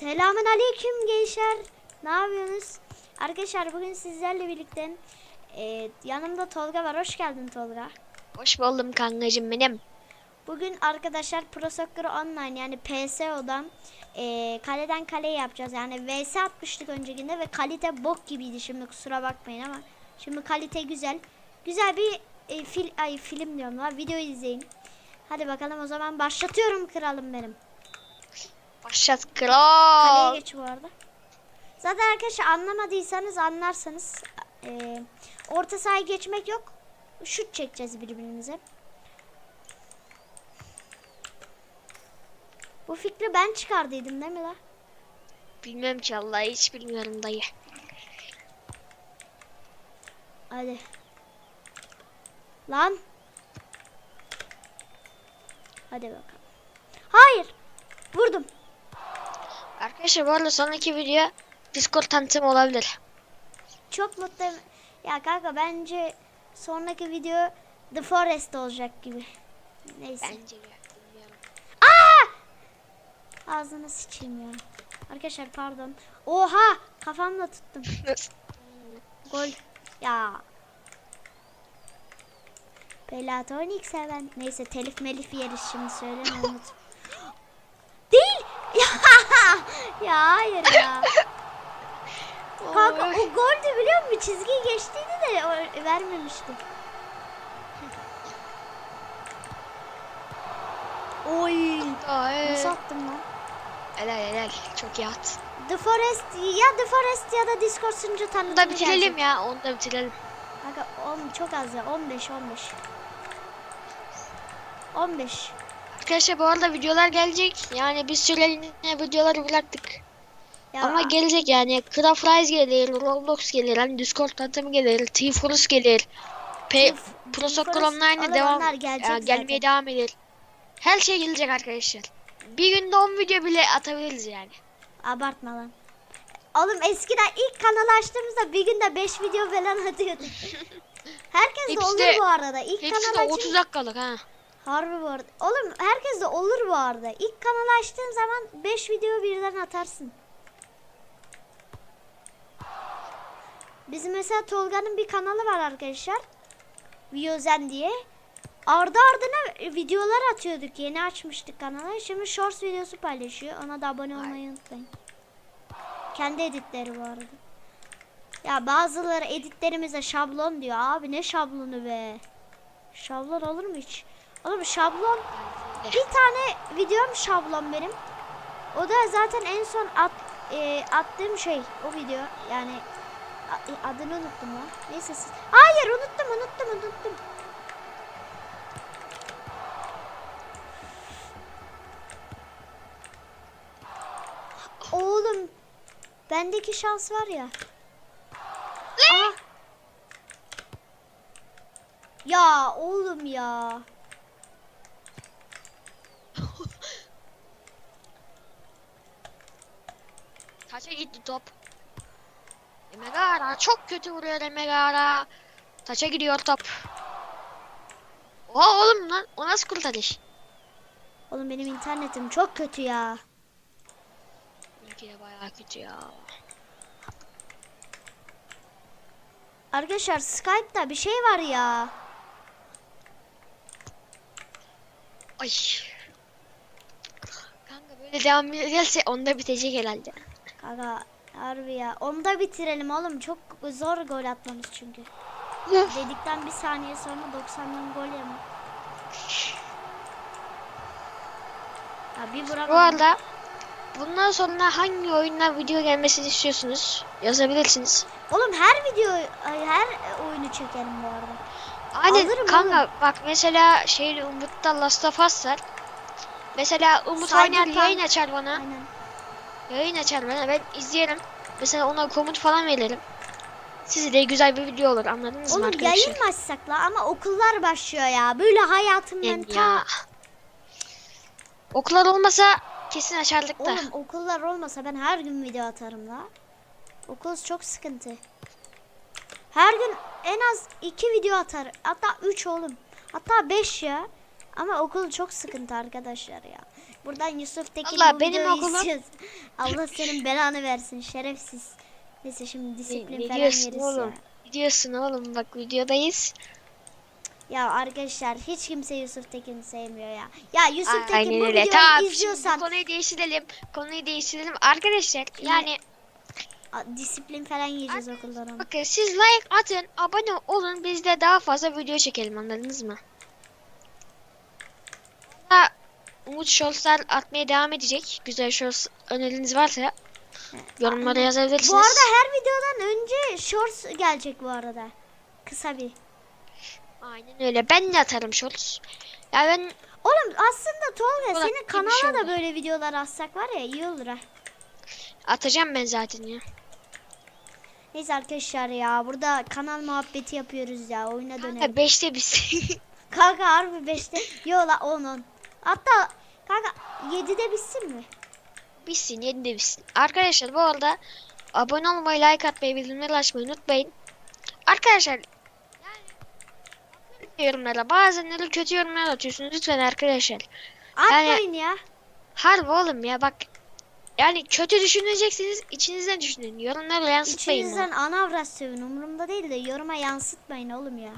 Selamun aleyküm gençler. Ne yapıyorsunuz? Arkadaşlar bugün sizlerle birlikte e, yanımda Tolga var. Hoş geldin Tolga. Hoş buldum kankacım benim. Bugün arkadaşlar Pro Soccer Online yani PSO'dan e, kaleden kaleye yapacağız. Yani VS atmıştık öncekinde ve kalite bok gibiydi. Şimdi kusura bakmayın ama şimdi kalite güzel. Güzel bir e, fil, ay, film diyorum video izleyin. Hadi bakalım o zaman başlatıyorum kralım benim. Başlat Kaleye kral. geç bu arada. Zaten arkadaşlar anlamadıysanız anlarsanız e, orta sahaya geçmek yok. Şut çekeceğiz birbirimize. Bu fikri ben çıkardıydım değil mi la? Bilmem ki Allah hiç bilmiyorum dayı. Hadi. Lan. Hadi bakalım. Hayır. Vurdum. Arkadaşlar bu arada sonraki video Discord tanıtım olabilir. Çok mutluyum. Ya kanka bence sonraki video The Forest olacak gibi. Neyse. Bence de. Bilmiyorum. Ağzına sıçayım ya. Arkadaşlar pardon. Oha! Kafamla tuttum. Gol. Ya. Platonik seven. Neyse telif melif yeriz şimdi söyleme unut. Değil. Ya, hayır ya. Kanka o goldü biliyor musun? Çizgiyi geçtiydi de o-. Oy. Ay. Nasıl attım lan? Helal helal. Çok iyi at. The Forest ya The Forest ya da Discord sunucu Onu tanıtımı da bitirelim gelecek. ya. Onu da bitirelim. Kanka on, çok az ya 15 15. 15. Arkadaşlar bu arada videolar gelecek. Yani biz süreliğine videoları bıraktık. Ya Ama gelecek yani. Craft Rise gelir, Roblox gelir, hani Discord tanıtımı gelir, T-Force gelir. P T- Pro Soccer T-Force Online olur, devam ya, gelmeye zaten. devam eder. Her şey gelecek arkadaşlar. Bir günde 10 video bile atabiliriz yani. abartma lan. Oğlum eskiden ilk kanalı açtığımızda bir günde 5 video falan atıyorduk. Herkes de olur de- bu arada. İlk Hepsi de kanal açın. 30 dakikalık ha. Harbi bu arada. Oğlum herkes de olur bu arada. İlk kanalı açtığın zaman 5 video birden atarsın. Bizim mesela Tolga'nın bir kanalı var arkadaşlar. Viyozen diye. Ardı ardına videolar atıyorduk. Yeni açmıştık kanalı. Şimdi shorts videosu paylaşıyor. Ona da abone olmayı unutmayın. Kendi editleri bu arada. Ya bazıları editlerimize şablon diyor. Abi ne şablonu be. Şablon olur mu hiç? Oğlum şablon bir tane videom şablon benim. O da zaten en son at, e, attığım şey o video. Yani e, adını unuttum lan. Neyse siz. Hayır unuttum unuttum unuttum. Oğlum bendeki şans var ya. Aa. Ya oğlum ya. Taça gitti top. Emegara çok kötü vuruyor Emegara. Taça gidiyor top. Oha oğlum lan o nasıl kurtarış? Oğlum benim internetim çok kötü ya. Belki de bayağı kötü ya. Arkadaşlar Skype'da bir şey var ya. Ay. Kanka böyle devam ederse onda bitecek herhalde. Kanka harbi ya. Onu da bitirelim oğlum. Çok zor gol atmamız çünkü. Dedikten bir saniye sonra 90'dan gol yeme. Ya bir bırak. Bu arada bundan sonra hangi oyundan video gelmesini istiyorsunuz? Yazabilirsiniz. Oğlum her video her oyunu çekelim bu arada. Aynen Alırım kanka bak mesela şeyle Umut'ta Last of Us var. Mesela Umut oynar yayın açar bana. Aynen. Yayın açar bana ben izlerim. Mesela ona komut falan veririm. Size de güzel bir video olur anladınız mı Oğlum arkadaşlar? yayın mı açsak la ama okullar başlıyor ya. Böyle hayatımdan Yani ta... ya. Okullar olmasa kesin açardık da. Oğlum okullar olmasa ben her gün video atarım la. Okul çok sıkıntı. Her gün en az iki video atar. Hatta üç oğlum. Hatta beş ya. Ama okul çok sıkıntı arkadaşlar ya. Buradan Yusuf Tekin Allah, benim okulum-. Allah senin belanı versin şerefsiz. Neyse şimdi Ne, disiplin ne falan diyorsun yeriz oğlum? ya. Ne diyorsun oğlum? Bak videodayız. Ya arkadaşlar hiç kimse Yusuf Tekin'i sevmiyor ya. Ya Yusuf Tekin Aynen bu öyle. videoyu Tamam şimdi izliyorsan konuyu değiştirelim. Konuyu değiştirelim. Arkadaşlar yani A, disiplin falan yiyeceğiz okuldan bakın siz like atın, abone olun. Biz de daha fazla video çekelim anladınız mı? Umut Shorts'lar atmaya devam edecek. Güzel shorts öneriniz varsa yorumlara yazabilirsiniz. Bu arada her videodan önce shorts gelecek bu arada. Kısa bir. Aynen öyle. Ben de atarım shorts. Ya ben Oğlum aslında Tolga Ulan, senin kanala şey da böyle videolar atsak var ya iyi olur ha. atacağım ben zaten ya. Neyse arkadaşlar ya burada kanal muhabbeti yapıyoruz ya oyuna dönelim. Ha, beşte biz. Kanka harbi 5'te. Yo la 10 10. Hatta kanka 7'de bitsin mi? bitsin, yedi de bitsin. Arkadaşlar bu arada abone olmayı, like atmayı, bildirimleri açmayı unutmayın. Arkadaşlar yani yorumlara bazenleri kötü yorumlar atıyorsunuz lütfen arkadaşlar. Atmayın ya. Harbi oğlum ya bak. Yani kötü düşüneceksiniz içinizden düşünün. Yorumlara yansıtmayın. İçinizden anavrat sövün umurumda değil de yoruma yansıtmayın oğlum ya.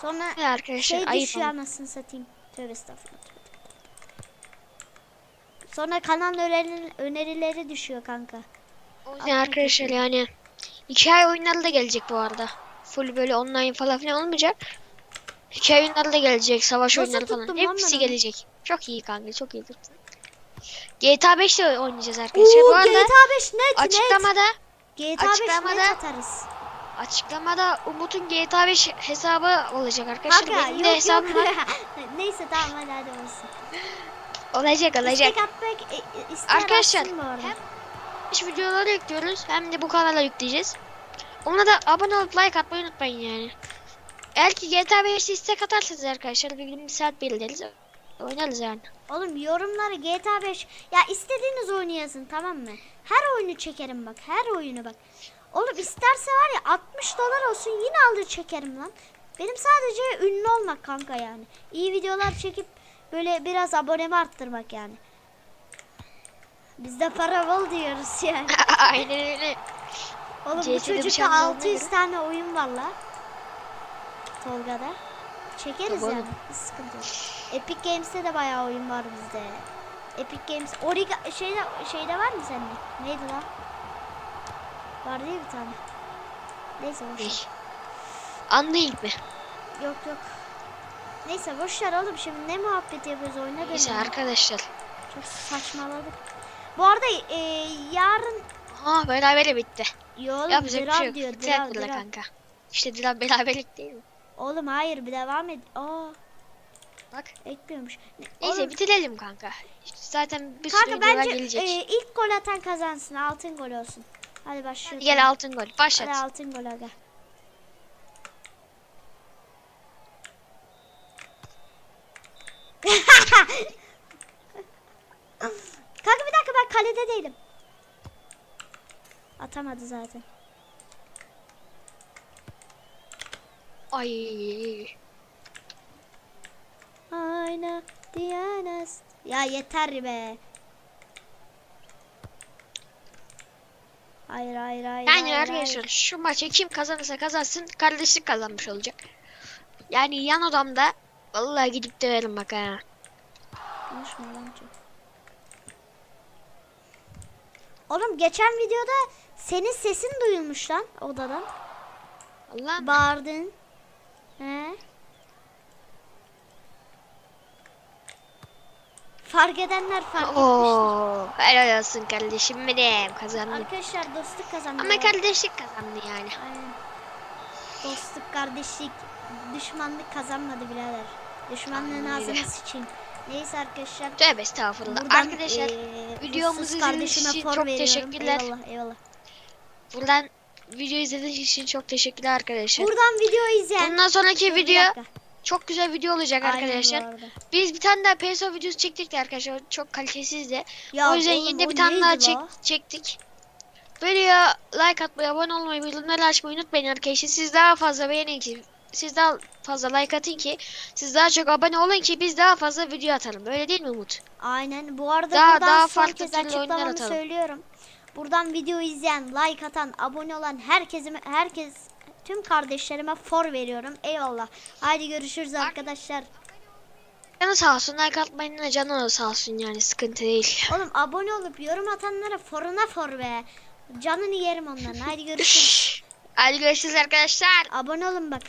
Sonra Evet arkadaşlar şey düşüyor anasını satayım. Tövbe estağfurullah. Sonra kanal önerileri, önerileri düşüyor kanka. O yüzden arkadaşlar yani hikaye oyunları da gelecek bu arada. Full böyle online falan filan olmayacak. Hikaye oyunları da gelecek, savaş Nasıl oyunları falan. Hepsi gelecek. Çok iyi kanka, çok iyi tuttun. GTA 5 de oynayacağız arkadaşlar. Oo bu arada GTA 5 net net. açıklamada GTA 5 açıklamada- net atarız. açıklamada Umut'un GTA 5 hesabı olacak arkadaşlar. Kanka Benim de yok hesabım yok. var. Neyse tamam hadi hadi olsun. Olacak, olacak. İstek atmak e, isteyen Arkadaşlar, hem- İş videoları yüklüyoruz. Hem de bu kanala yükleyeceğiz. Ona da abone olup like atmayı unutmayın yani. Eğer ki GTA 5'te istek atarsanız arkadaşlar bir gün bir saat belirleriz. Oynarız yani. Oğlum yorumları GTA 5 ya istediğiniz oyunu yazın tamam mı? Her oyunu çekerim bak her oyunu bak. Oğlum isterse var ya 60 dolar olsun yine alır çekerim lan. Benim sadece ünlü olmak kanka yani. İyi videolar çekip böyle biraz abonemi arttırmak yani. Bizde para bol diyoruz yani. Aynen öyle. Oğlum bu CS'de bir çocukta şans olduğuna 600 göre. tane oyun var la. Tolga'da. Çekeriz Tabii yani. Hiç sıkıntı yok. Epic Games'te de bayağı oyun var bizde. Epic Games. Origa şeyde şeyde var mı sende? Neydi lan? Var değil bir tane. Neyse boş? Anlayın mı? Yok yok. Neyse boş ver oğlum şimdi ne muhabbet yapıyoruz oyuna Neyse dönelim. arkadaşlar. Çok saçmaladık. Bu arada e, yarın Ha beraber bitti. yo oğlum Yapacak bir şey yok. diyor draw, draw. kanka. İşte draw beraberlik değil mi? Oğlum hayır bir devam et. Aa Bak. ekmiyormuş. Ne- Neyse oğlum, bitirelim kanka. İşte zaten bir sürü Kanka videolar bence gelecek. e, ilk gol atan kazansın. Altın gol olsun. Hadi başlıyoruz. Gel altın gol. Hadi Başlat. altın gol aga. Kanka bir dakika ben kalede değilim. Atamadı zaten. Ay. Ayna Diyanas. Ya yeter be. Hayır hayır hayır. Yani hayır, arkadaşlar şu maçı kim kazanırsa kazansın kardeşlik kazanmış olacak. Yani yan odamda vallahi gidip döverim bak ha. hayır. Konuşma lan çok. Oğlum geçen videoda senin sesin duyulmuş lan odadan. Allah Bağırdın. He? Fark edenler fark etmiştir. Oo, helal olsun kardeşim benim kazandı. Arkadaşlar dostluk kazandı. Ama kardeşlik kazandı yani. Aynen. Dostluk, kardeşlik, düşmanlık kazanmadı birader. Düşmanlığın Aynen öyle. ağzına sıçayım. Neyse arkadaşlar. Tövbe estağfurullah. Buradan, Arkadaşlar eee, videomuzu izlediğiniz için çok veriyorum. teşekkürler. Eyvallah eyvallah. Buradan video izlediğiniz için çok teşekkürler arkadaşlar. Buradan video izleyen. Bundan sonraki video çok güzel video olacak Aynen arkadaşlar. Biz bir tane daha PSO videosu çektik de arkadaşlar. Çok kalitesizdi. Ya o yüzden oğlum, yeni de bir tane daha çek, çektik. Videoya like atmayı, abone olmayı, bildirimleri açmayı unutmayın arkadaşlar. Siz daha fazla beğenin ki siz daha fazla like atın ki siz daha çok abone olun ki biz daha fazla video atalım. Öyle değil mi Umut? Aynen. Bu arada Daha- buradan daha farklı türlü oyunlar atalım. söylüyorum. Buradan video izleyen, like atan, abone olan herkese herkes tüm kardeşlerime for veriyorum. Eyvallah. Haydi görüşürüz arkadaşlar. Canı sağ olsun like atmayın da canı sağ olsun yani sıkıntı değil. Oğlum abone olup yorum atanlara foruna for be. Canını yerim onların. Haydi görüşürüz. Hadi görüşürüz arkadaşlar. abone olun bak.